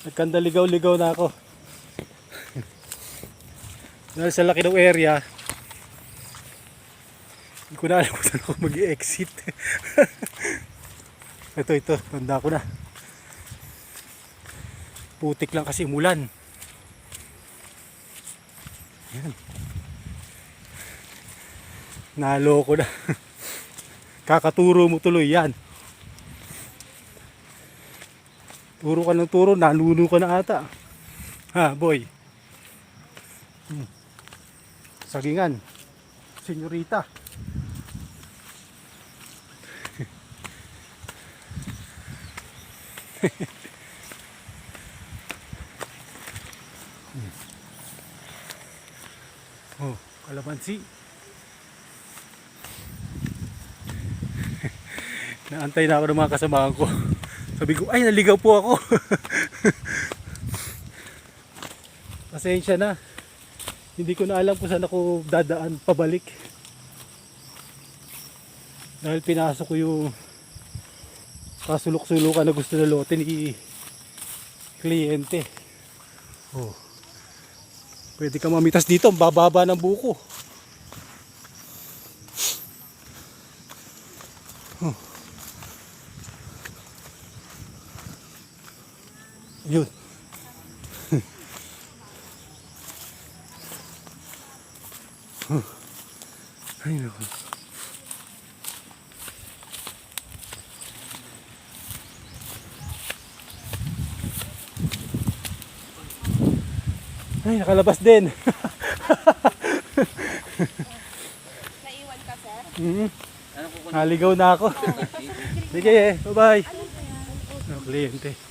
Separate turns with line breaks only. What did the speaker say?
Nagkandaligaw-ligaw na ako. Dahil sa laki ng area, hindi ko na alam kung saan ako mag-exit. ito, ito. Tanda ko na. Putik lang kasi mulan. Yan. Naloko na. Kakaturo mo tuloy yan. Turo ka ng turo, nanuno ka na ata. Ha, boy. Hmm. Sagingan. Senyorita. oh, kalamansi. Naantay na ako ng mga kasamahan ko. Sabi ko, ay naligaw po ako. Pasensya na. Hindi ko na alam kung saan ako dadaan pabalik. Dahil pinasok ko yung kasulok-sulukan na gusto na lote ni kliyente. Oh. Pwede ka mamitas dito, bababa ng buko. Oh. Yun. Ay, naku. Ay, nakalabas din.
Naiwan ka, sir?
Mhm. Naligaw na ako. Sige, eh. Bye-bye. Ang kliyente.